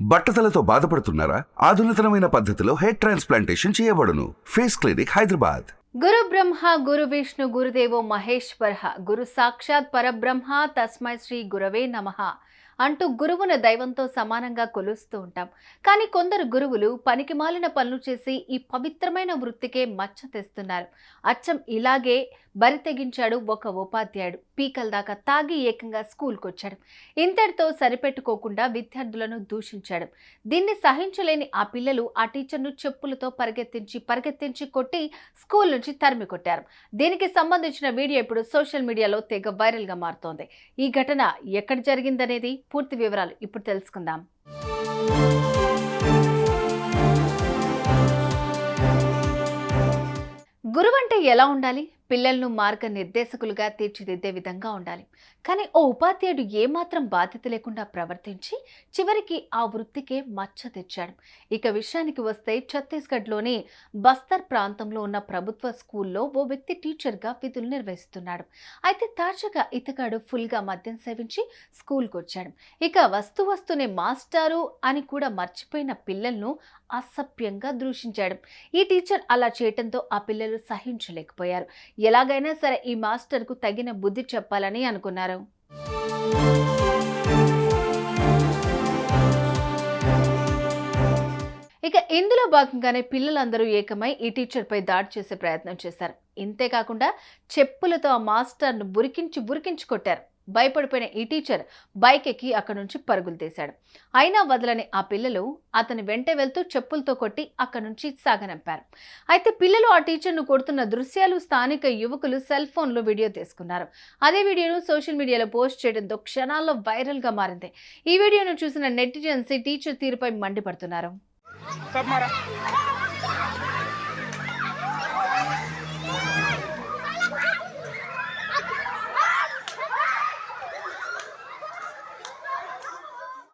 బట్టతలతో బాధపడుతున్నారా? ఆధునితనమైన పద్ధతిలో హెయిర్ ట్రాన్స్ప్లాంటేషన్ చేయబడును. Face clinic Hyderabad. గురు బ్రహ్మ గురు విష్ణు గురుదేవో మహేశ్వర గురు సాక్షాత్ పరబ్రహ్మ తస్మై శ్రీ గురవే నమః. అంటూ గురువును దైవంతో సమానంగా కొలుస్తూ ఉంటాం. కానీ కొందరు గురువులు పనికిమాలిన పనులు చేసి ఈ పవిత్రమైన వృత్తికే మచ్చ తెస్తున్నారు. అచ్చం ఇలాగే బరి తెగించాడు ఒక ఉపాధ్యాయుడు. పీకల దాకా తాగి ఏకంగా స్కూల్కి వచ్చాడు ఇంతటితో సరిపెట్టుకోకుండా విద్యార్థులను దూషించాడు. దీన్ని సహించలేని ఆ పిల్లలు ఆ టీచర్ను చెప్పులతో పరిగెత్తించి పరిగెత్తించి కొట్టి స్కూల్ నుంచి తరిమి కొట్టారు. దీనికి సంబంధించిన వీడియో ఇప్పుడు సోషల్ మీడియాలో తెగ వైరల్గా మారుతోంది. ఈ ఘటన ఎక్కడ జరిగిందనేది? పూర్తి వివరాలు ఇప్పుడు తెలుసుకుందాం. గురువంటే ఎలా ఉండాలి? పిల్లలను మార్గ నిర్దేశకులుగా తీర్చిదిద్దే విధంగా ఉండాలి. కానీ ఓ ఉపాధ్యాయుడు ఏమాత్రం బాధ్యత లేకుండా ప్రవర్తించి చివరికి ఆ వృత్తికే మచ్చ తెచ్చాడు. ఇక విషయానికి వస్తే ఛత్తీస్గఢ్లోని బస్తర్ ప్రాంతంలో ఉన్న ప్రభుత్వ స్కూల్లో ఓ వ్యక్తి టీచర్గా విధులు నిర్వహిస్తున్నాడు. అయితే తాజాగా ఇతగాడు ఫుల్గా మద్యం సేవించి స్కూల్కి వచ్చాడు ఇక వస్తు వస్తూనే మాస్టారు అని కూడా మర్చిపోయిన పిల్లలను అసభ్యంగా దూషించాడు. ఈ టీచర్ అలా చేయటంతో ఆ పిల్లలు సహించలేకపోయారు. ఎలాగైనా సరే ఈ మాస్టర్కు తగిన బుద్ధి చెప్పాలని అనుకున్నారు. ఇందులో భాగంగానే పిల్లలందరూ ఏకమై ఈ టీచర్పై దాడి చేసే ప్రయత్నం చేశారు. ఇంతేకాకుండా చెప్పులతో ఆ మాస్టర్ను బురికించి బురికించి కొట్టారు. భయపడిపోయిన ఈ టీచర్ బైక్ ఎక్కి అక్కడి నుంచి పరుగులు తీశాడు. అయినా వదలని ఆ పిల్లలు అతని వెంట వెళ్తూ చెప్పులతో కొట్టి అక్కడి నుంచి సాగనంపారు. అయితే పిల్లలు ఆ టీచర్ను కొడుతున్న దృశ్యాలు స్థానిక యువకులు సెల్ ఫోన్లో వీడియో తీసుకున్నారు. అదే వీడియోను సోషల్ మీడియాలో పోస్ట్ చేయడంతో క్షణాల్లో వైరల్గా మారింది. ఈ వీడియోను చూసిన నెటిజన్స్ టీచర్ తీరుపై మండిపడుతున్నారు. Sabmara.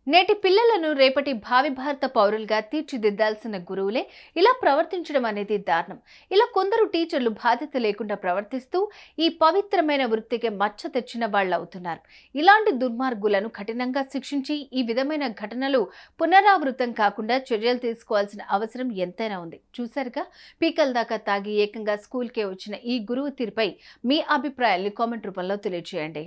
నేటి పిల్లలను రేపటి భావి భారత పౌరులుగా తీర్చిదిద్దాల్సిన గురువులే ఇలా ప్రవర్తించడం అనేది దారుణం. ఇలా కొందరు టీచర్లు బాధ్యత లేకుండా ప్రవర్తిస్తూ ఈ పవిత్రమైన వృత్తికి మచ్చ తెచ్చిన వాళ్ళు అవుతున్నారు ఇలాంటి దుర్మార్గులను కఠినంగా శిక్షించి ఈ విధమైన ఘటనలు పునరావృతం కాకుండా చర్యలు తీసుకోవాల్సిన అవసరం ఎంతైనా ఉంది. చూసారుగా పీకల దాకా తాగి ఏకంగా స్కూల్కే వచ్చిన ఈ గురువు తీరుపై మీ అభిప్రాయాల్ని కామెంట్ రూపంలో తెలియజేయండి